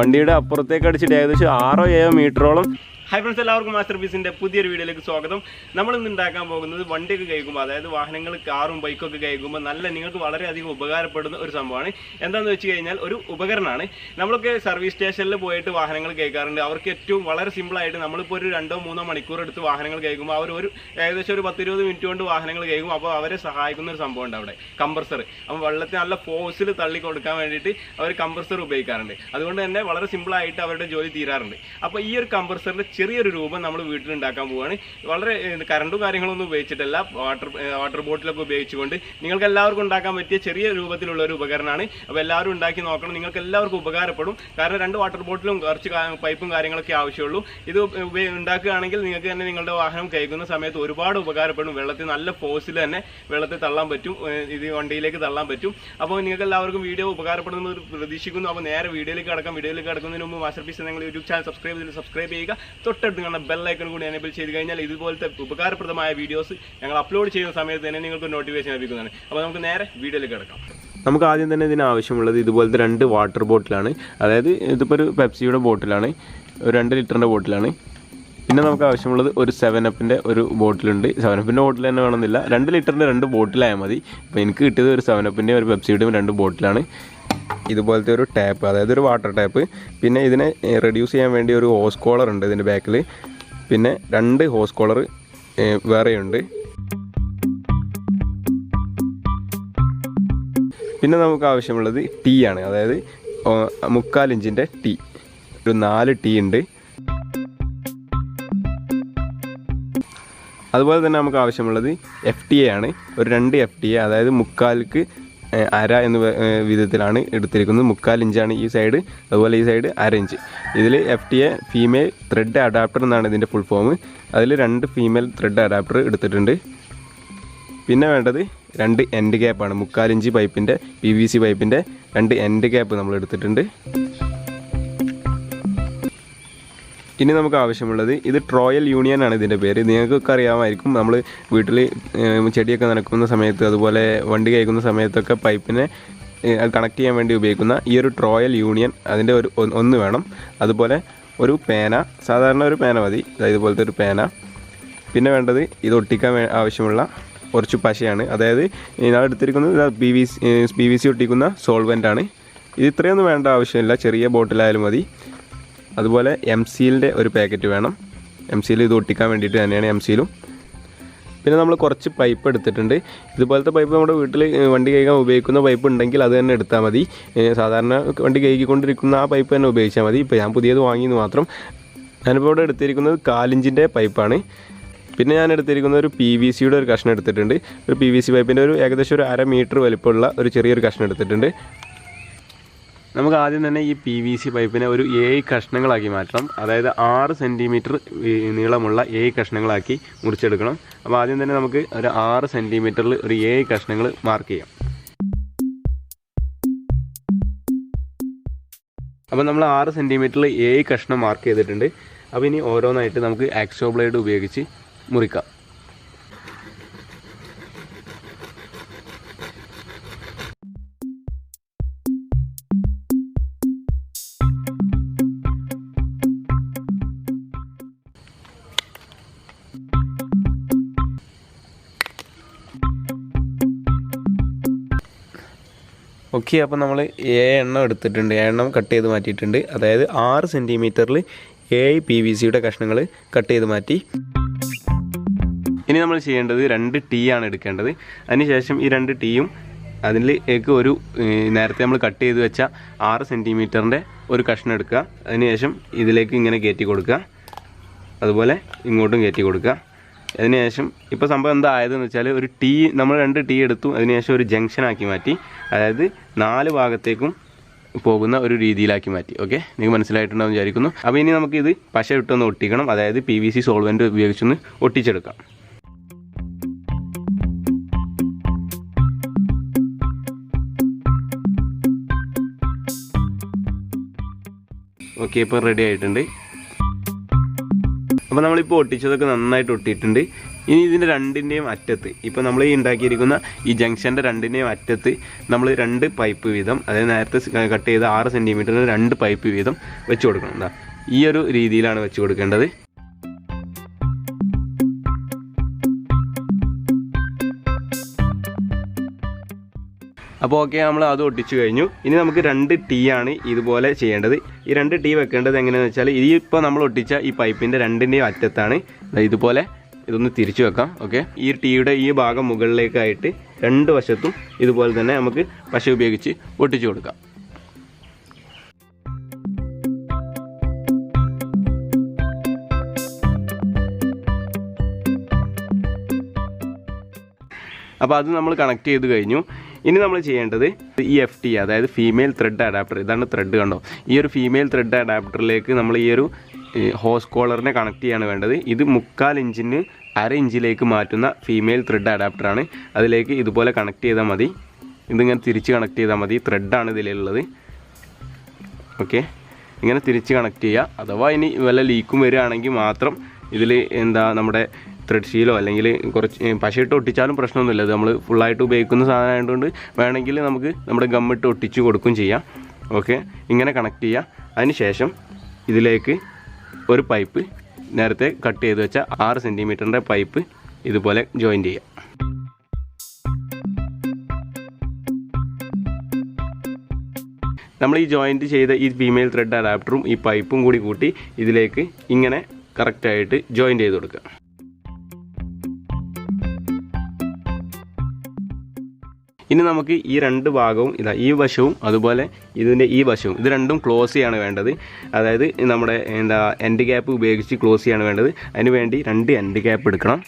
വണ്ടിയുടെ അപ്പുറത്തേക്ക് അടിച്ചിട്ട് ഏകദേശം ആറോ ഏഴോ മീറ്ററോളം ഹൈ ഫ്രണ്ട്സ് എല്ലാവർക്കും മാസ്റ്റർ പീസിന്റെ പുതിയൊരു വീഡിയോയിലേക്ക് സ്വാഗതം. നമ്മൾ ഇന്ന് ഉണ്ടാക്കാൻ പോകുന്നത് വണ്ടിയൊക്കെ കഴിക്കുമ്പോൾ അതായത് വാഹനങ്ങൾ കാറും ബൈക്കൊക്കെ കഴിക്കുമ്പോൾ നല്ല നിങ്ങൾക്ക് വളരെയധികം ഉപകാരപ്പെടുന്ന ഒരു സംഭവമാണ്. എന്താണെന്ന് വെച്ച് കഴിഞ്ഞാൽ ഒരു ഉപകരണമാണ്. നമ്മളൊക്കെ സർവീസ് സ്റ്റേഷനിൽ പോയിട്ട് വാഹനങ്ങൾ കേൾക്കാറുണ്ട് അവർക്ക് ഏറ്റവും വളരെ സിമ്പിളായിട്ട് നമ്മളിപ്പോൾ ഒരു രണ്ടോ മൂന്നോ മണിക്കൂർ എടുത്ത് വാഹനങ്ങൾ കേൾക്കുമ്പോൾ അവർ ഒരു ഏകദേശം ഒരു പത്തിരുപത് മിനിറ്റ് കൊണ്ട് വാഹനങ്ങൾ കേൾക്കും അപ്പോൾ അവരെ സഹായിക്കുന്ന ഒരു സംഭവം ഉണ്ട് അവിടെ കമ്പ്രസർ അപ്പോൾ വെള്ളത്തെ നല്ല ഫോഴ്സിൽ തള്ളി കൊടുക്കാൻ വേണ്ടിയിട്ട് അവർ കമ്പ്രസർ ഉപയോഗിക്കാറുണ്ട്. അതുകൊണ്ട് തന്നെ വളരെ സിമ്പിളായിട്ട് അവരുടെ ജോലി തീരാറുണ്ട്. അപ്പോൾ ഈ ഒരു കംപ്രസറിന്റെ ചെറിയൊരു രൂപം നമ്മൾ വീട്ടിൽ ഉണ്ടാക്കാൻ പോവുകയാണ് വളരെ കറണ്ടും കാര്യങ്ങളൊന്നും ഉപയോഗിച്ചിട്ടല്ല. വാട്ടർ വാട്ടർ ബോട്ടിലൊക്കെ ഉപയോഗിച്ചുകൊണ്ട് നിങ്ങൾക്ക് എല്ലാവർക്കും ഉണ്ടാക്കാൻ പറ്റിയ ചെറിയ രൂപത്തിലുള്ള ഒരു ഉപകരണമാണ്. അപ്പോൾ എല്ലാവരും ഉണ്ടാക്കി നോക്കണം. നിങ്ങൾക്ക് എല്ലാവർക്കും ഉപകാരപ്പെടും. കാരണം രണ്ട് വാട്ടർ ബോട്ടിലും കുറച്ച് പൈപ്പും കാര്യങ്ങളൊക്കെ ആവശ്യമുള്ളൂ. ഇത് ഉണ്ടാക്കുകയാണെങ്കിൽ നിങ്ങൾക്ക് തന്നെ നിങ്ങളുടെ വാഹനം കയറ്റുന്ന സമയത്ത് ഒരുപാട് ഉപകാരപ്പെടും. വെള്ളത്തിൽ നല്ല ഫോഴ്സിൽ തന്നെ വെള്ളത്തിൽ തള്ളാൻ പറ്റും. ഇത് വണ്ടിയിലേക്ക് തള്ളാൻ പറ്റും. അപ്പോൾ നിങ്ങൾക്ക് എല്ലാവർക്കും വീഡിയോ ഉപകാരപ്പെടുന്ന പ്രതീക്ഷിക്കുന്നു. അപ്പോൾ നേരെ വീഡിയോയിലേക്ക് കടക്കാം. വീഡിയോയിലേക്ക് കടക്കുന്നതിന് മുമ്പ് മാസ്റ്റർ പീസ് നിങ്ങൾ യൂട്യൂബ് ചാനൽ സബ്സ്ക്രൈബ് ചെയ്ത് സബ്സ്ക്രൈബ് ചെയ്യുക. തൊട്ടടുത്ത് കാണുന്ന ബെല്ലൈക്കൺ കൂടി എനേബിൾ ചെയ്ത് കഴിഞ്ഞാൽ ഇതുപോലത്തെ ഉപകാരപ്രദമായ വീഡിയോസ് ഞങ്ങൾ അപ്ലോഡ് ചെയ്യുന്ന സമയത്ത് തന്നെ നിങ്ങൾക്ക് നോട്ടിഫിക്കേഷൻ ലഭിക്കുന്നതാണ്. അപ്പോൾ നമുക്ക് നേരെ വീഡിയോയിലേക്ക് കിടക്കാം. നമുക്ക് ആദ്യം തന്നെ ഇതിന് ആവശ്യമുള്ളത് ഇതുപോലത്തെ രണ്ട് വാട്ടർ ബോട്ടിലാണ് അതായത് ഇതിപ്പോൾ ഒരു പെപ്സിയുടെ ബോട്ടിലാണ് ഒരു രണ്ട് ലിറ്ററിന്റെ ബോട്ടിലാണ് പിന്നെ നമുക്ക് ആവശ്യമുള്ളത് ഒരു സെവൻ അപ്പിന്റെ ഒരു ബോട്ടിലുണ്ട് സെവൻ അപ്പിന്റെ ബോട്ടിൽ തന്നെ വേണമെന്നില്ല. രണ്ട് ലിറ്ററിന്റെ രണ്ട് ബോട്ടിലായാൽ മതി. അപ്പോൾ എനിക്ക് കിട്ടിയത് ഒരു സെവൻ അപ്പിന്റെ ഒരു പെപ്സിയുടെയും രണ്ട് ബോട്ടിലാണ് ഇതുപോലത്തെ ഒരു ടാപ്പ് അതായത് ഒരു വാട്ടർ ടാപ്പ്. പിന്നെ ഇതിനെ റെഡ്യൂസ് ചെയ്യാൻ വേണ്ടി ഒരു ഹോസ് കോളർ ഉണ്ട് ഇതിന്റെ ബാക്കിൽ പിന്നെ രണ്ട് ഹോസ് കോളർ വേറെയുണ്ട്. പിന്നെ നമുക്ക് ആവശ്യമുള്ളത് ടീ ആണ്. അതായത് മുക്കാൽ ഇഞ്ചിന്റെ ടീ ഒരു നാല് ടീ ഉണ്ട്. അതുപോലെ തന്നെ നമുക്ക് ആവശ്യമുള്ളത് എഫ് ടി എ ആണ്. ഒരു രണ്ട് എഫ് ടി എ അതായത് മുക്കാൽക്ക് ഏഹ്, അര എന്ന വിധത്തിലാണ് എടുത്തിരിക്കുന്നത്. മുക്കാൽ ഇഞ്ചാണ് ഈ സൈഡ് അതുപോലെ ഈ സൈഡ് അര ഇഞ്ച്. ഇതിൽ F T A female thread adapter എന്നാണ് ഇതിന്റെ ഫുൾ ഫോം അതിൽ രണ്ട് ഫീമെയിൽ ത്രെഡ് അഡാപ്റ്റർ എടുത്തിട്ടുണ്ട്. പിന്നെ വേണ്ടത് രണ്ട് എൻഡ് ഗ്യാപ്പാണ് മുക്കാലിഞ്ച് പൈപ്പിന്റെ പി വി സി പൈപ്പിന്റെ രണ്ട് എൻഡ് ഗ്യാപ്പ് നമ്മൾ എടുത്തിട്ടുണ്ട്. ഇനി നമുക്ക് ആവശ്യമുള്ളത് ഇത് ട്രോയൽ യൂണിയൻ ആണ് ഇതിന്റെ പേര്. നിങ്ങൾക്കൊക്കെ അറിയാമായിരിക്കും നമ്മൾ വീട്ടിൽ ചെടിയൊക്കെ നനക്കുന്ന സമയത്ത് അതുപോലെ വണ്ടി കയക്കുന്ന സമയത്തൊക്കെ പൈപ്പിനെ കണക്ട് ചെയ്യാൻ വേണ്ടി ഉപയോഗിക്കുന്ന ഈ ഒരു ട്രോയൽ യൂണിയൻ അതിന്റെ ഒരു ഒന്ന് വേണം. അതുപോലെ ഒരു പേന സാധാരണ ഒരു പേന മതി. ഇതുപോലത്തെ ഒരു പേന. പിന്നെ വേണ്ടത് ഇത് ഒട്ടിക്കാൻ ആവശ്യമുള്ള കുറച്ച് പശയാണ്. അതായത് ഞാൻ എടുത്തിരിക്കുന്നത് P V P V C ഒട്ടിക്കുന്ന solvent ആണ്. ഇത് ഇത്രയൊന്നും വേണ്ട ആവശ്യമില്ല. ചെറിയ ബോട്ടിലായാലും മതി. അതുപോലെ എം സീലിന്റെ ഒരു പാക്കറ്റ് വേണം. എം സീൽ ഇത് ഒട്ടിക്കാൻ വേണ്ടിയിട്ട് തന്നെയാണ് എം സീലും പിന്നെ നമ്മൾ കുറച്ച് പൈപ്പ് എടുത്തിട്ടുണ്ട്. ഇതുപോലത്തെ പൈപ്പ് നമ്മുടെ വീട്ടിൽ വണ്ടി കഴുകാൻ ഉപയോഗിക്കുന്ന പൈപ്പ് ഉണ്ടെങ്കിൽ അത് തന്നെ എടുത്താൽ മതി. സാധാരണ വണ്ടി കഴുകിക്കൊണ്ടിരിക്കുന്ന ആ പൈപ്പ് തന്നെ ഉപയോഗിച്ചാൽ മതി. ഇപ്പോൾ ഞാൻ പുതിയത് വാങ്ങിയെന്ന് മാത്രം. ഞാനിപ്പോൾ ഇവിടെ എടുത്തിരിക്കുന്നത് കാലിഞ്ചിന്റെ പൈപ്പാണ് പിന്നെ ഞാൻ എടുത്തിരിക്കുന്ന ഒരു പി വി സിയുടെ ഒരു കഷ്ണം എടുത്തിട്ടുണ്ട്. ഒരു പി വി സി പൈപ്പിന്റെ ഒരു ഏകദേശം ഒരു അര മീറ്റർ വലിപ്പമുള്ള ഒരു ചെറിയൊരു കഷ്ണം എടുത്തിട്ടുണ്ട്. നമുക്ക് ആദ്യം തന്നെ ഈ പി വി സി പൈപ്പിനെ ഒരു ഏഴ് കഷ്ണങ്ങളാക്കി മാറ്റണം. അതായത് ആറ് സെന്റിമീറ്റർ നീളമുള്ള ഏഴ് കഷ്ണങ്ങളാക്കി മുറിച്ചെടുക്കണം. അപ്പോൾ ആദ്യം തന്നെ നമുക്ക് ഒരു ആറ് സെന്റിമീറ്ററിൽ ഒരു ഏഴ് കഷ്ണങ്ങൾ മാർക്ക് ചെയ്യാം. അപ്പോൾ നമ്മൾ ആറ് സെന്റിമീറ്ററിൽ ഏഴ് കഷ്ണം മാർക്ക് ചെയ്തിട്ടുണ്ട്. അപ്പോൾ ഇനി ഓരോന്നായിട്ട് നമുക്ക് ആക്സോ ബ്ലേഡ് ഉപയോഗിച്ച് മുറിക്കാം. ഓക്കെ അപ്പോൾ നമ്മൾ ഏഴ് എണ്ണം എടുത്തിട്ടുണ്ട്. ഏഴ് എണ്ണം കട്ട് ചെയ്ത് മാറ്റിയിട്ടുണ്ട്. അതായത് ആറ് സെന്റിമീറ്ററിൽ ഏഴ് പി വി സിയുടെ കഷ്ണങ്ങൾ കട്ട് ചെയ്ത് മാറ്റി. ഇനി നമ്മൾ ചെയ്യേണ്ടത് രണ്ട് ടീ ആണ് എടുക്കേണ്ടത്. അതിനുശേഷം ഈ രണ്ട് ടീയും അതിലേക്ക് ഒരു നേരത്തെ നമ്മൾ കട്ട് ചെയ്ത് വെച്ച ആറ് സെന്റിമീറ്ററിന്റെ ഒരു കഷ്ണം എടുക്കുക. അതിനുശേഷം ഇതിലേക്ക് ഇങ്ങനെ കയറ്റി കൊടുക്കുക. അതുപോലെ ഇങ്ങോട്ടും കയറ്റി കൊടുക്കുക. അതിനുശേഷം ഇപ്പോൾ സംഭവം എന്തായതെന്ന് വെച്ചാൽ ഒരു ടീ നമ്മൾ രണ്ട് ടീ എടുത്തു അതിനുശേഷം ഒരു ജംഗ്ഷൻ ആക്കി മാറ്റി. അതായത് നാല് ഭാഗത്തേക്കും പോകുന്ന ഒരു രീതിയിലാക്കി മാറ്റി. ഓക്കെ നിങ്ങൾക്ക് മനസ്സിലായിട്ടുണ്ടാവും വിചാരിക്കുന്നു. അപ്പോൾ ഇനി നമുക്കിത് പശ ഇട്ടൊന്ന് ഒട്ടിക്കണം. അതായത് പി വി സി സോൾവെന്റ് ഉപയോഗിച്ചൊന്ന് ഒട്ടിച്ചെടുക്കാം. ഓക്കെ ഇപ്പോൾ റെഡി ആയിട്ടുണ്ട്. അപ്പോൾ നമ്മളിപ്പോൾ ഒട്ടിച്ചതൊക്കെ നന്നായിട്ട് ഒട്ടിയിട്ടുണ്ട്. ഇനി ഇതിന്റെ രണ്ടിന്റെയും അറ്റത്ത് ഇപ്പോൾ നമ്മൾ ഈ ഉണ്ടാക്കിയിരിക്കുന്ന ഈ ജംഗ്ഷന്റെ രണ്ടിന്റെയും അറ്റത്ത് നമ്മൾ രണ്ട് പൈപ്പ് വീതം അതായത് നേരത്തെ കട്ട് ചെയ്ത ആറ് സെന്റിമീറ്ററിന് രണ്ട് പൈപ്പ് വീതം വെച്ച് കൊടുക്കണം. എന്താ ഈ ഒരു രീതിയിലാണ് വെച്ച് കൊടുക്കേണ്ടത്. അപ്പോൾ ഓക്കെ നമ്മൾ അത് ഒട്ടിച്ചു കഴിഞ്ഞു. ഇനി നമുക്ക് രണ്ട് ടീ ആണ് ഇതുപോലെ ചെയ്യേണ്ടത്. ഈ രണ്ട് ടീ വെക്കേണ്ടത് എങ്ങനെയാണെന്ന് വെച്ചാൽ ഈ ഇപ്പോൾ നമ്മൾ ഒട്ടിച്ച ഈ പൈപ്പിന്റെ രണ്ടിന്റെയും അറ്റത്താണ്. ഇതുപോലെ ഇതൊന്ന് തിരിച്ചു വെക്കാം ഓക്കെ ഈ ടീയുടെ ഈ ഭാഗം മുകളിലേക്കായിട്ട് രണ്ട് വശത്തും ഇതുപോലെ തന്നെ നമുക്ക് പശ ഉപയോഗിച്ച് ഒട്ടിച്ചു കൊടുക്കാം. അപ്പോൾ അത് നമ്മൾ കണക്ട് ചെയ്ത് കഴിഞ്ഞു. ഇനി നമ്മൾ ചെയ്യേണ്ടത് ഈ എഫ് ടി അതായത് ഫീമെയിൽ ത്രെഡ് അഡാപ്റ്റർ ഇതാണ് ത്രെഡ് കണ്ടോ? ഈ ഒരു ഫീമെയിൽ ത്രെഡ് അഡാപ്റ്ററിലേക്ക് നമ്മൾ ഈ ഒരു ഹോസ് കോളറിനെ കണക്ട് ചെയ്യാണ് വേണ്ടത്. ഇത് മുക്കാൽ ഇഞ്ചിന് അര ഇഞ്ചിലേക്ക് മാറ്റുന്ന ഫീമെയിൽ ത്രെഡ് അഡാപ്റ്ററാണ് അതിലേക്ക് ഇതുപോലെ കണക്ട് ചെയ്താൽ മതി. ഇതിങ്ങനെ തിരിച്ച് കണക്ട് ചെയ്താൽ മതി. ത്രെഡാണ് ഇതിലുള്ളത്. ഓക്കെ ഇങ്ങനെ തിരിച്ച് കണക്ട് ചെയ്യുക. അഥവാ ഇനി വല്ല ലീക്കും വരികയാണെങ്കിൽ മാത്രം ഇതിൽ എന്താ നമ്മുടെ ത്രെഡ് ഷീലോ അല്ലെങ്കിൽ കുറച്ച് പശയിട്ട് ഒട്ടിച്ചാലും പ്രശ്നമൊന്നുമില്ല. ഇത് നമ്മൾ ഫുള്ളായിട്ട് ഉപയോഗിക്കുന്ന സാധനം ആയതുകൊണ്ട് വേണമെങ്കിൽ നമുക്ക് നമ്മുടെ ഗമ്മിട്ട് ഒട്ടിച്ച് കൊടുക്കുകയും ചെയ്യാം. ഓക്കെ ഇങ്ങനെ കണക്ട് ചെയ്യുക അതിന് ശേഷം ഇതിലേക്ക് ഒരു പൈപ്പ് നേരത്തെ കട്ട് ചെയ്ത് വെച്ച ആറ് സെന്റിമീറ്ററിന്റെ പൈപ്പ് ഇതുപോലെ ജോയിൻ ചെയ്യുക നമ്മൾ ഈ ജോയിന്റ് ചെയ്ത ഈ ഫീമെയിൽ ത്രെഡ് അഡാപ്റ്ററും ഈ പൈപ്പും കൂടി കൂട്ടി ഇതിലേക്ക് ഇങ്ങനെ കറക്റ്റായിട്ട് ജോയിൻ ചെയ്ത് കൊടുക്കുക. ഇനി നമുക്ക് ഈ രണ്ട് ഭാഗവും ഇതാ ഈ വശവും അതുപോലെ ഇതിന്റെ ഈ വശവും ഇത് രണ്ടും ക്ലോസ് ചെയ്യാണ് വേണ്ടത്. അതായത് നമ്മുടെ എന്താ എൻഡ് ഗ്യാപ്പ് ഉപയോഗിച്ച് ക്ലോസ് ചെയ്യാണ് വേണ്ടത്. അതിന് വേണ്ടി രണ്ട് എൻഡ് ഗ്യാപ്പ് എടുക്കണം.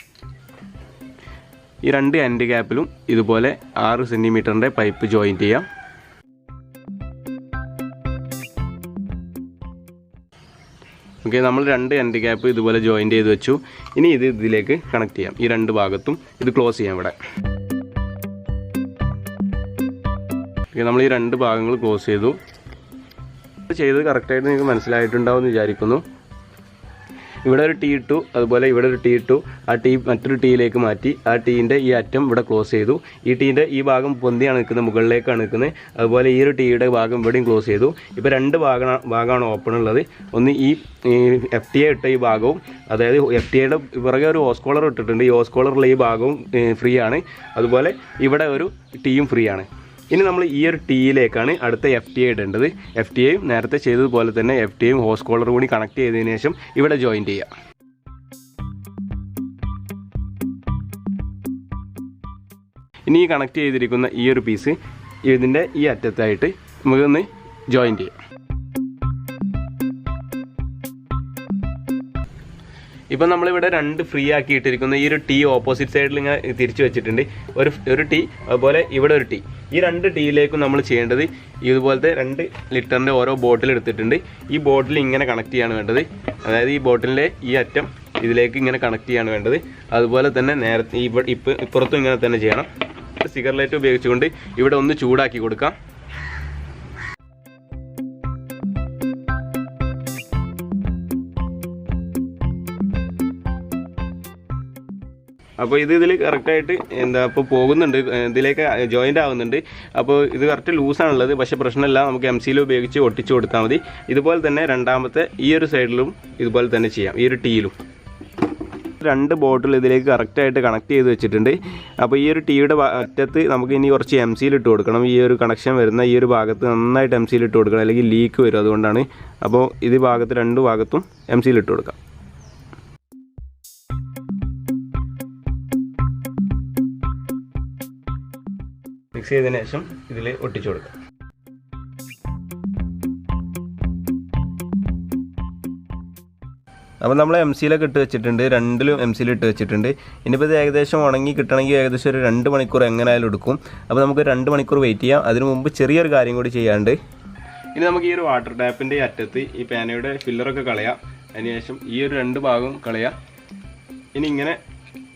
ഈ രണ്ട് എൻഡ് ഗ്യാപ്പിലും ഇതുപോലെ ആറ് സെന്റിമീറ്ററിന്റെ പൈപ്പ് ജോയിന്റ് ചെയ്യാം. ഓക്കെ നമ്മൾ രണ്ട് എൻഡ് ഗ്യാപ്പ് ഇതുപോലെ ജോയിന്റ് ചെയ്ത് വെച്ചു. ഇനി ഇത് ഇതിലേക്ക് കണക്ട് ചെയ്യാം. ഈ രണ്ട് ഭാഗത്തും ഇത് ക്ലോസ് ചെയ്യാം ഇവിടെ. ഓക്കെ നമ്മൾ ഈ രണ്ട് ഭാഗങ്ങൾ ക്ലോസ് ചെയ്തു. ചെയ്തത് കറക്റ്റായിട്ട് നിങ്ങൾക്ക് മനസ്സിലായിട്ടുണ്ടാവും എന്ന് വിചാരിക്കുന്നു. ഇവിടെ ഒരു ടീ ഇട്ടു അതുപോലെ ഇവിടെ ഒരു ടീ ഇട്ടു. ആ ടീ മറ്റൊരു ടീയിലേക്ക് മാറ്റി. ആ ടീന്റെ ഈ അറ്റം ഇവിടെ ക്ലോസ് ചെയ്തു. ഈ ടീന്റെ ഈ ഭാഗം പൊന്തിയാണ് നിൽക്കുന്നത് മുകളിലേക്കാണ് നിൽക്കുന്നത്. അതുപോലെ ഈ ഒരു ടീയുടെ ഭാഗം ഇവിടെയും ക്ലോസ് ചെയ്തു. ഇപ്പോൾ രണ്ട് ഭാഗമാണ് ഭാഗമാണ് ഓപ്പൺ ഉള്ളത്. ഒന്ന് ഈ എഫ് ടി എ ഇട്ട ഈ ഭാഗവും അതായത് എഫ് ടി എയുടെ പുറകെ ഒരു ഓസ്കോളർ ഇട്ടിട്ടുണ്ട്. ഈ ഓസ്കോളറുള്ള ഈ ഭാഗവും ഫ്രീ ആണ്. അതുപോലെ ഇവിടെ ഒരു ടീയും ഫ്രീ ആണ്. ഇനി നമ്മൾ ഈ ഒരു ടീയിലേക്കാണ് അടുത്ത എഫ് ടി ഐ ഇടേണ്ടത്. എഫ് ടി ഐയും നേരത്തെ ചെയ്തതുപോലെ തന്നെ എഫ് ടി ഐയും ഹോസ് കോളർ കൂടി കണക്ട് ചെയ്തതിന് ശേഷം ഇവിടെ ജോയിൻ ചെയ്യാം. ഇനി ഈ കണക്ട് ചെയ്തിരിക്കുന്ന ഈ ഒരു പീസ് ഇതിന്റെ ഈ അറ്റത്തായിട്ട് നമുക്കൊന്ന് ജോയിൻ ചെയ്യാം. ഇപ്പം നമ്മളിവിടെ രണ്ട് ഫ്രീ ആക്കി ഇട്ടിരിക്കുന്ന ഈ ഒരു ടീ ഓപ്പോസിറ്റ് സൈഡിൽ ഇങ്ങനെ തിരിച്ചു വെച്ചിട്ടുണ്ട്. ഒരു ഒരു ടീ അതുപോലെ ഇവിടെ ഒരു ടീ ഈ രണ്ട് ടീയിലേക്കും നമ്മൾ ചെയ്യേണ്ടത് ഇതുപോലത്തെ രണ്ട് ലിറ്ററിന്റെ ഓരോ ബോട്ടിൽ എടുത്തിട്ടുണ്ട്. ഈ ബോട്ടിൽ ഇങ്ങനെ കണക്ട് ചെയ്യാണ് വേണ്ടത്. അതായത് ഈ ബോട്ടിലിന്റെ ഈ അറ്റം ഇതിലേക്ക് ഇങ്ങനെ കണക്ട് ചെയ്യാണ് വേണ്ടത്. അതുപോലെ തന്നെ നേരത്തെ ഇപ്പുറത്തും ഇങ്ങനെ തന്നെ ചെയ്യണം. സിഗർ ലൈറ്റ് ഉപയോഗിച്ചുകൊണ്ട് ഇവിടെ ഒന്ന് ചൂടാക്കി കൊടുക്കാം. അപ്പോൾ ഇത് ഇതിൽ കറക്റ്റായിട്ട് എന്താ ഇപ്പോൾ പോകുന്നുണ്ട് ഇതിലേക്ക് ജോയിന്റ് ആവുന്നുണ്ട്. അപ്പോൾ ഇത് കറക്റ്റ് ലൂസാണുള്ളത് പക്ഷേ പ്രശ്നമില്ല നമുക്ക് എം സിയിൽ ഉപയോഗിച്ച് ഒട്ടിച്ചു കൊടുത്താൽ മതി. ഇതുപോലെ തന്നെ രണ്ടാമത്തെ ഈ ഒരു സൈഡിലും ഇതുപോലെ തന്നെ ചെയ്യാം ഈ ഒരു ടീയിലും രണ്ട് ബോട്ടിൽ ഇതിലേക്ക് കറക്റ്റായിട്ട് കണക്ട് ചെയ്ത് വെച്ചിട്ടുണ്ട്. അപ്പോൾ ഈ ഒരു ടീയുടെ അറ്റത്ത് നമുക്ക് ഇനി കുറച്ച് എം സിയിൽ ഇട്ട് കൊടുക്കണം. ഈ ഒരു കണക്ഷൻ വരുന്ന ഈ ഒരു ഭാഗത്ത് നന്നായിട്ട് എം സിയിൽ ഇട്ട് കൊടുക്കണം. അല്ലെങ്കിൽ ലീക്ക് വരും അതുകൊണ്ടാണ്. അപ്പോൾ ഇത് ഭാഗത്ത് രണ്ട് ഭാഗത്തും എം സിയിൽ ഇട്ട് കൊടുക്കാം. മിക്സ് ചെയ്തതിന് ശേഷം ഇതിൽ ഒട്ടിച്ചു കൊടുക്കാം. അപ്പോൾ നമ്മൾ എം സിയിലൊക്കെ ഇട്ട് വെച്ചിട്ടുണ്ട്. രണ്ടിലും എം സിയിൽ ഇട്ട് വെച്ചിട്ടുണ്ട്. ഇനിയിപ്പോൾ ഇത് ഏകദേശം ഉണങ്ങി കിട്ടണമെങ്കിൽ ഏകദേശം ഒരു രണ്ട് മണിക്കൂർ എങ്ങനെയായാലും എടുക്കും. അപ്പോൾ നമുക്ക് രണ്ട് മണിക്കൂർ വെയിറ്റ് ചെയ്യാം. അതിന് മുമ്പ് ചെറിയൊരു കാര്യം കൂടി ചെയ്യാണ്ട്. ഇനി നമുക്ക് ഈ ഒരു വാട്ടർ ടാപ്പിന്റെ അറ്റത്ത് ഈ പാനയുടെ ഫില്ലറൊക്കെ കളയാം. അതിനുശേഷം ഈ ഒരു രണ്ട് ഭാഗവും കളയാം. ഇനി ഇങ്ങനെ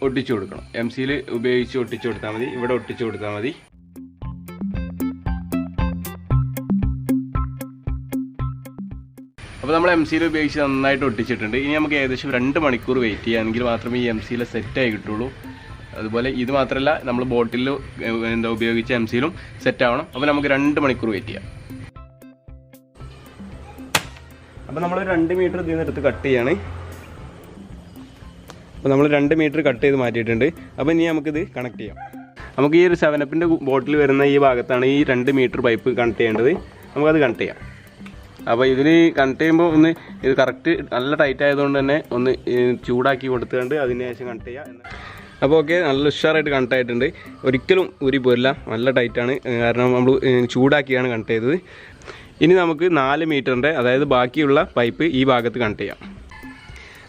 ഒട്ടിച്ചു കൊടുക്കണം. എം സിയിൽ ഉപയോഗിച്ച് ഒട്ടിച്ചു കൊടുത്താൽ മതി. ഇവിടെ ഒട്ടിച്ചു കൊടുത്താൽ മതി. അപ്പോൾ നമ്മൾ എം സിയിൽ ഉപയോഗിച്ച് നന്നായിട്ട് ഒട്ടിച്ചിട്ടുണ്ട്. ഇനി നമുക്ക് ഏകദേശം രണ്ട് മണിക്കൂർ വെയിറ്റ് ചെയ്യുകയാണെങ്കിൽ മാത്രമേ ഈ എം സിയിൽ സെറ്റായി കിട്ടുള്ളൂ. അതുപോലെ ഇത് മാത്രമല്ല നമ്മൾ ബോട്ടിൽ എന്താ ഉപയോഗിച്ച എം സിയിലും സെറ്റ് ആവണം. അപ്പോൾ നമുക്ക് രണ്ട് മണിക്കൂർ വെയിറ്റ് ചെയ്യാം. അപ്പോൾ നമ്മൾ രണ്ട് മീറ്റർ ഇതിൽ നിന്ന് എടുത്ത് കട്ട് ചെയ്യാണ്. അപ്പോൾ നമ്മൾ രണ്ട് മീറ്റർ കട്ട് ചെയ്ത് മാറ്റിയിട്ടുണ്ട്. അപ്പോൾ ഇനി നമുക്കിത് കണക്ട് ചെയ്യാം. നമുക്ക് ഈ ഒരു സെവനപ്പിന്റെ ബോട്ടിൽ വരുന്ന ഈ ഭാഗത്താണ് ഈ രണ്ട് മീറ്റർ പൈപ്പ് കണക്ട് ചെയ്യേണ്ടത്. നമുക്കത് കണക്ട് ചെയ്യാം. അപ്പോൾ ഇതിന് കണക്ട് ചെയ്യുമ്പോൾ ഒന്ന് ഇത് കറക്റ്റ് നല്ല ടൈറ്റ് ആയതുകൊണ്ട് തന്നെ ഒന്ന് ചൂടാക്കി കൊടുത്തുകൊണ്ട് അതിന് ശേഷം കണക്ട് ചെയ്യാം. അപ്പോൾ ഓക്കെ നല്ല ഉഷാറായിട്ട് കണക്ട് ആയിട്ടുണ്ട്. ഒരിക്കലും ഊരി പോരില്ല. നല്ല ടൈറ്റാണ് കാരണം നമ്മൾ ചൂടാക്കിയാണ് കണക്ട് ചെയ്തത്. ഇനി നമുക്ക് നാല് മീറ്ററിന്റെ അതായത് ബാക്കിയുള്ള പൈപ്പ് ഈ ഭാഗത്ത് കണക്ട് ചെയ്യാം.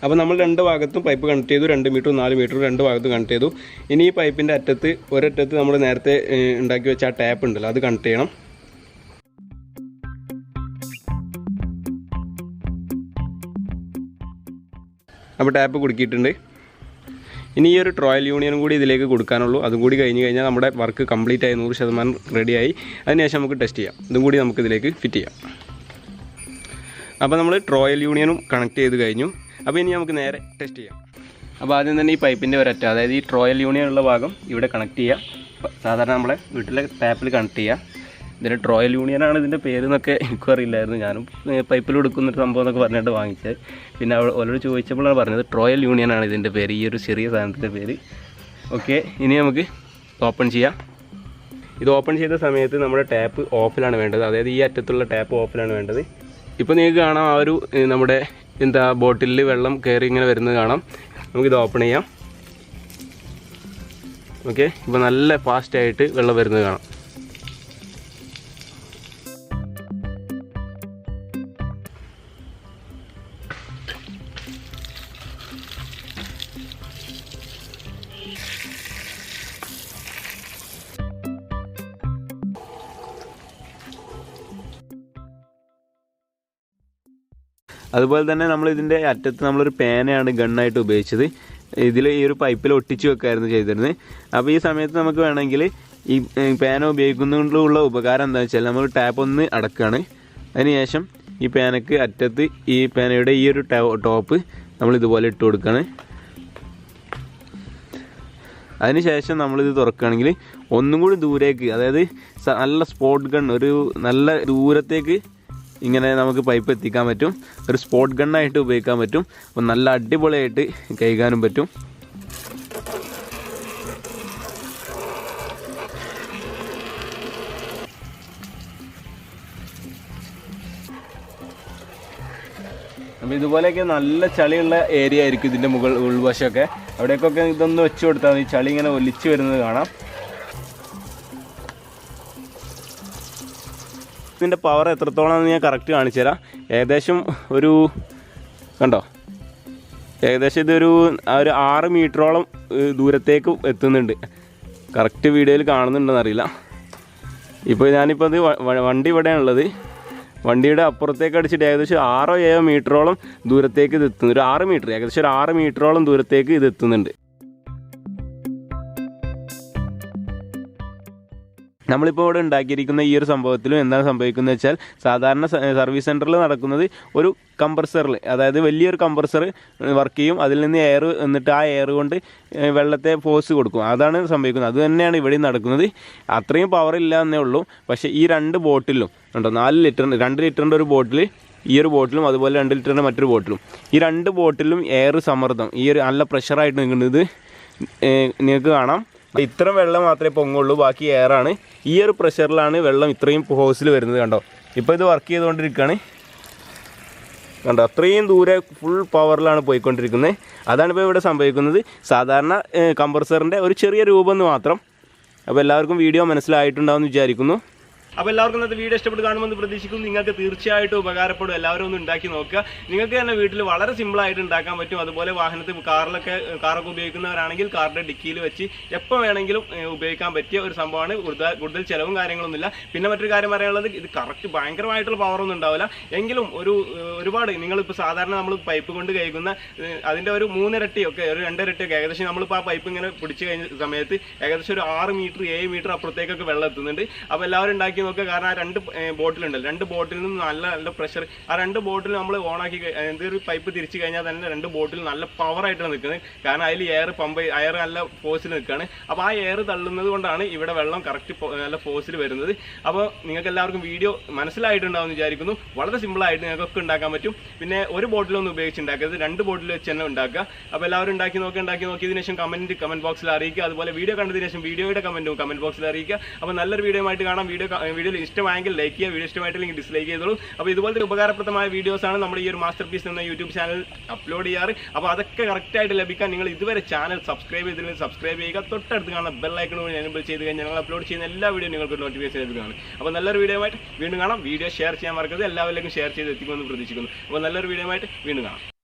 അപ്പോൾ നമ്മൾ രണ്ട് ഭാഗത്തും പൈപ്പ് കണക്ട് ചെയ്തു. രണ്ട് മീറ്ററും നാല് മീറ്ററും രണ്ട് ഭാഗത്തും കണക്ട് ചെയ്തു. ഇനി ഈ പൈപ്പിന്റെ അറ്റത്ത് ഒരറ്റത്ത് നമ്മൾ നേരത്തെ ഉണ്ടാക്കി വെച്ച ആ ടാപ്പ് ഉണ്ടല്ലോ അത് കണക്ട് ചെയ്യണം. അപ്പോൾ ടാപ്പ് കുടുക്കിയിട്ടുണ്ട്. ഇനി ഈ ഒരു ട്രോയൽ യൂണിയനും കൂടി ഇതിലേക്ക് കൊടുക്കാനുള്ളൂ. അതും കൂടി കഴിഞ്ഞ് കഴിഞ്ഞാൽ നമ്മുടെ വർക്ക് കംപ്ലീറ്റ് ആയി നൂറ് ശതമാനം റെഡിയായി അതിനുശേഷം നമുക്ക് ടെസ്റ്റ് ചെയ്യാം. ഇതും കൂടി നമുക്ക് ഇതിലേക്ക് ഫിറ്റ് ചെയ്യാം. അപ്പോൾ നമ്മൾ ട്രോയൽ യൂണിയനും കണക്ട് ചെയ്ത് കഴിഞ്ഞു. അപ്പോൾ ഇനി നമുക്ക് നേരെ ടെസ്റ്റ് ചെയ്യാം. അപ്പോൾ ആദ്യം തന്നെ ഈ പൈപ്പിന്റെ ഒരറ്റ അതായത് ഈ ട്രോയൽ യൂണിയൻ ഉള്ള ഭാഗം ഇവിടെ കണക്ട് ചെയ്യുക. സാധാരണ നമ്മളെ വീട്ടിലെ ടാപ്പിൽ കണക്ട് ചെയ്യുക. ഇതിന്റെ ട്രോയൽ യൂണിയനാണ് ഇതിന്റെ പേര് എന്നൊക്കെ എനിക്കും അറിയില്ലായിരുന്നു. ഞാനും പൈപ്പിൽ കൊടുക്കുന്ന ഒരു സംഭവം എന്നൊക്കെ പറഞ്ഞിട്ട് വാങ്ങിച്ചത് പിന്നെ അവൾ അവരോട് ചോദിച്ചപ്പോഴാണ് പറഞ്ഞത് ട്രോയൽ യൂണിയനാണ് ഇതിന്റെ പേര് ഈ ഒരു ചെറിയ സാധനത്തിന്റെ പേര്. ഓക്കെ ഇനി നമുക്ക് ഓപ്പൺ ചെയ്യാം. ഇത് ഓപ്പൺ ചെയ്ത സമയത്ത് നമ്മുടെ ടാപ്പ് ഓഫിലാണ് വേണ്ടത്. അതായത് ഈ അറ്റത്തുള്ള ടാപ്പ് ഓഫിലാണ് വേണ്ടത്. ഇപ്പോൾ നിങ്ങൾക്ക് കാണാം ആ ഒരു നമ്മുടെ എന്താ ബോട്ടിലിൽ വെള്ളം കയറി ഇങ്ങനെ വരുന്നത് കാണാം. നമുക്കിത് ഓപ്പൺ ചെയ്യാം. ഓക്കെ ഇപ്പോൾ നല്ല ഫാസ്റ്റായിട്ട് വെള്ളം വരുന്നത് കാണാം. അതുപോലെ തന്നെ നമ്മൾ ഇതിന്റെ അറ്റത്ത് നമ്മളൊരു പേനയാണ് ഗണ്ണായിട്ട് ഉപയോഗിച്ചത്. ഇതിൽ ഈ ഒരു പൈപ്പിൽ ഒട്ടിച്ച് വെക്കായിരുന്നു ചെയ്തിരുന്നത്. അപ്പോൾ ഈ സമയത്ത് നമുക്ക് വേണമെങ്കിൽ ഈ പേന ഉപയോഗിക്കുന്നതുകൊണ്ടുള്ള ഉപകാരം എന്താണെന്ന് വെച്ചാൽ നമ്മൾ ടാപ്പ് ഒന്ന് അടക്കുകയാണ് അതിനുശേഷം ഈ പേനക്ക് അറ്റത്ത് ഈ പേനയുടെ ഈ ഒരു ടോപ്പ് നമ്മൾ ഇതുപോലെ ഇട്ട് കൊടുക്കുകയാണ് അതിനുശേഷം നമ്മളിത് തുറക്കുകയാണെങ്കിൽ ഒന്നും കൂടി ദൂരേക്ക് അതായത് നല്ല സ്പോട്ട് ഗൺ ഒരു നല്ല ദൂരത്തേക്ക് ഇങ്ങനെ നമുക്ക് പൈപ്പ് എത്തിക്കാൻ പറ്റും. ഒരു സ്പോട്ട് ഗണ്ണായിട്ട് ഉപയോഗിക്കാൻ പറ്റും. അപ്പം നല്ല അടിപൊളിയായിട്ട് കഴുകാനും പറ്റും. അപ്പോൾ ഇതുപോലെയൊക്കെ നല്ല ചളിയുള്ള ഏരിയ ആയിരിക്കും ഇതിന്റെ മുകൾ ഉൾവശമൊക്കെ. അവിടേക്കൊക്കെ ഇതൊന്ന് വെച്ച് കൊടുത്താൽ മതി. ചളി ഇങ്ങനെ ഒലിച്ച് വരുന്നത് കാണാം. ഇതിന്റെ പവർ എത്രത്തോളമാണെന്ന് ഞാൻ കറക്റ്റ് കാണിച്ചു തരാം. ഏകദേശം ഒരു കണ്ടോ? ഏകദേശം ഇതൊരു ഒരു ആറ് മീറ്ററോളം ദൂരത്തേക്ക് എത്തുന്നുണ്ട്. കറക്റ്റ് വീഡിയോയിൽ കാണുന്നുണ്ടെന്ന് അറിയില്ല. ഇപ്പോൾ ഞാനിപ്പോൾ അത് വണ്ടി ഇവിടെയാണുള്ളത് വണ്ടിയുടെ അപ്പുറത്തേക്ക് അടിച്ചിട്ട് ഏകദേശം ആറോ ഏഴോ മീറ്ററോളം ദൂരത്തേക്ക് ഇത് എത്തുന്നു. ഒരു ആറ് മീറ്റർ ഏകദേശം ഒരു ആറ് മീറ്ററോളം ദൂരത്തേക്ക് ഇത് എത്തുന്നുണ്ട്. നമ്മളിപ്പോൾ ഇവിടെ ഉണ്ടാക്കിയിരിക്കുന്ന ഈ ഒരു സംഭവത്തിലും എന്താണ് സംഭവിക്കുന്നത് വെച്ചാൽ സാധാരണ സർവീസ് സെന്ററിൽ നടക്കുന്നത് ഒരു കംപ്രസറിൽ അതായത് വലിയൊരു കംപ്രസർ വർക്ക് ചെയ്യും. അതിൽ നിന്ന് എയർ എന്നിട്ട് ആ എയർ കൊണ്ട് വെള്ളത്തെ ഫോഴ്സ് കൊടുക്കും. അതാണ് സംഭവിക്കുന്നത്. അതുതന്നെയാണ് ഇവിടെ നടക്കുന്നത്. അത്രയും പവർ ഇല്ല എന്നേ ഉള്ളൂ. പക്ഷേ ഈ രണ്ട് ബോട്ടിലും ഉണ്ടോ? നാല് ലിറ്ററിന്റെ രണ്ട് ലിറ്ററിന്റെ ഒരു ബോട്ടിൽ ഈ ഒരു ബോട്ടിലും അതുപോലെ രണ്ട് ലിറ്ററിന്റെ മറ്റൊരു ബോട്ടിലും ഈ രണ്ട് ബോട്ടിലും എയർ സമ്മർദ്ദം ഈ ഒരു നല്ല പ്രഷറായിട്ട് നിൽക്കുന്നത് നിങ്ങൾക്ക് കാണാം. ഇത്രയും വെള്ളം മാത്രമേ പൊങ്ങുള്ളൂ ബാക്കി എയറാണ് ഈ ഒരു പ്രഷറിലാണ് വെള്ളം ഇത്രയും ഹോസിൽ വരുന്നത് കണ്ടോ? ഇപ്പോൾ ഇത് വർക്ക് ചെയ്തുകൊണ്ടിരിക്കുകയാണ് കണ്ടോ? അത്രയും ദൂരെ ഫുൾ പവറിലാണ് പോയിക്കൊണ്ടിരിക്കുന്നത്. അതാണ് ഇപ്പോൾ ഇവിടെ സംഭവിക്കുന്നത്. സാധാരണ കംപ്രസറിന്റെ ഒരു ചെറിയ രൂപം എന്ന് മാത്രം അപ്പോൾ എല്ലാവർക്കും വീഡിയോ മനസ്സിലായിട്ടുണ്ടാവും വിചാരിക്കുന്നു. അപ്പോൾ എല്ലാവർക്കും ഇന്നത്തെ വീഡിയോ ഇഷ്ടപ്പെട്ട് കാണുമെന്ന് പ്രതീക്ഷിക്കുന്നു. നിങ്ങൾക്ക് തീർച്ചയായിട്ടും ഉപകാരപ്പെടും. എല്ലാവരും ഒന്ന് ഉണ്ടാക്കി നോക്കുക. നിങ്ങൾക്ക് തന്നെ വീട്ടിൽ വളരെ സിമ്പിളായിട്ട് ഉണ്ടാക്കാൻ പറ്റും. അതുപോലെ വാഹനത്തിൽ കാറിലൊക്കെ കാറൊക്കെ ഉപയോഗിക്കുന്നവരാണെങ്കിൽ കാറിന്റെ ഡിക്കിയിൽ വെച്ച് എപ്പോൾ വേണമെങ്കിലും ഉപയോഗിക്കാൻ പറ്റിയ ഒരു സംഭവമാണ്. കൂടുതൽ ചിലവും കാര്യങ്ങളൊന്നുമില്ല. പിന്നെ മറ്റൊരു കാര്യം പറയാനുള്ളത് ഇത് കറക്റ്റ് ഭയങ്കരമായിട്ടുള്ള പവറൊന്നും ഉണ്ടാവില്ല. എങ്കിലും ഒരു ഒരുപാട് നിങ്ങളിപ്പോൾ സാധാരണ നമ്മൾ പൈപ്പ് കൊണ്ട് കഴിക്കുന്ന അതിന്റെ ഒരു മൂന്നിരട്ടിയൊക്കെ ഒരു രണ്ടിരട്ടിയൊക്കെ ഏകദേശം നമ്മളിപ്പോൾ ആ പൈപ്പ് ഇങ്ങനെ പിടിച്ച് കഴിഞ്ഞ സമയത്ത് ഏകദേശം ഒരു ആറ് മീറ്റർ ഏഴ് മീറ്റർ അപ്പുറത്തേക്കൊക്കെ വെള്ളം എത്തുന്നുണ്ട്. അപ്പോൾ എല്ലാവരും ഉണ്ടാക്കി നോക്കുക കാരണം ആ രണ്ട് ബോട്ടിലുണ്ടല്ലോ. രണ്ട് ബോട്ടിൽ നിന്ന് നല്ല നല്ല പ്രഷർ ആ രണ്ട് ബോട്ടിൽ നമ്മൾ ഓണാക്കി എന്തൊരു പൈപ്പ് തിരിച്ചു കഴിഞ്ഞാൽ തന്നെ രണ്ട് ബോട്ടിൽ നല്ല പവറായിട്ടാണ് നിൽക്കുന്നത്. കാരണം അതിൽ എയർ പമ്പ് എയർ നല്ല ഫോഴ്സിൽ നിൽക്കുകയാണ് അപ്പോൾ ആ എയർ തള്ളുന്നത് കൊണ്ടാണ് ഇവിടെ വെള്ളം കറക്റ്റ് നല്ല ഫോഴ്സിൽ വരുന്നത്. അപ്പോൾ നിങ്ങൾക്ക് എല്ലാവർക്കും വീഡിയോ മനസ്സിലായിട്ടുണ്ടാവും വിചാരിക്കുന്നു. വളരെ സിമ്പിളായിട്ട് നിങ്ങൾക്കൊക്കെ ഉണ്ടാക്കാൻ പറ്റും. പിന്നെ ഒരു ബോട്ടിലൊന്നും ഉപയോഗിച്ച് ഉണ്ടാക്കരുത്. രണ്ട് ബോട്ടിൽ വെച്ച് തന്നെ ഉണ്ടാക്കുക. അപ്പോൾ എല്ലാവരും ഉണ്ടാക്കി നോക്കി ഉണ്ടാക്കി നോക്കിയതിനു ശേഷം കമന്റ് കമന്റ് ബോക്സിൽ അറിയിക്കുക. അതുപോലെ വീഡിയോ കണ്ടതിന് ശേഷം വീഡിയോയുടെ കമന്റും കമന്റ് ബോക്സിൽ അറിയിക്കുക. അപ്പോൾ നല്ലൊരു വീഡിയോ ആയിട്ട് കാണാം. വീഡിയോ വീഡിയോയിൽ ഇഷ്ടമായെങ്കിൽ ലൈക്ക് ചെയ്യുക വീഡിയോ ഇഷ്ടമായിട്ടില്ലെങ്കിൽ ഡിസ്ലൈക്ക് ചെയ്തോളൂ അപ്പോൾ ഇതുപോലത്തെ ഉപകാരപ്രദമായ വീഡിയോസാണ് നമ്മൾ ഈ ഒരു മാസ്റ്റർ പീസ് എന്ന യൂട്യൂബ് ചാനൽ അപ്ലോഡ് ചെയ്യാറ്. അപ്പോൾ അതൊക്കെ കറക്റ്റായിട്ട് ലഭിക്കാൻ നിങ്ങൾ ഇതുവരെ ചാനൽ സബ്സ്ക്രൈബ് ചെയ്തില്ലെങ്കിൽ സബ്സ്ക്രൈബ് ചെയ്യുക. തൊട്ടടുത്ത് കാണുന്ന ബെൽ ഐക്കൺ കൂടി എനേബിൾ ചെയ്ത് കഴിഞ്ഞാൽ ഞങ്ങൾ അപ്ലോഡ് ചെയ്യുന്ന എല്ലാ വീഡിയോ നിങ്ങൾക്ക് നോട്ടിഫിക്കേഷൻ ലഭിക്കുന്നതാണ് അപ്പോൾ നല്ലൊരു വീഡിയോ ആയിട്ട് വീണ്ടും കാണാം. വീഡിയോ ഷെയർ ചെയ്യാൻ മറക്കരുത്. എല്ലാവരിലേക്കും ഷെയർ ചെയ്ത് എത്തിക്കുമെന്ന് പ്രതീക്ഷിക്കുന്നു. അപ്പോൾ നല്ലൊരു വീഡിയോ ആയിട്ട് വീണ്ടും കാണാം.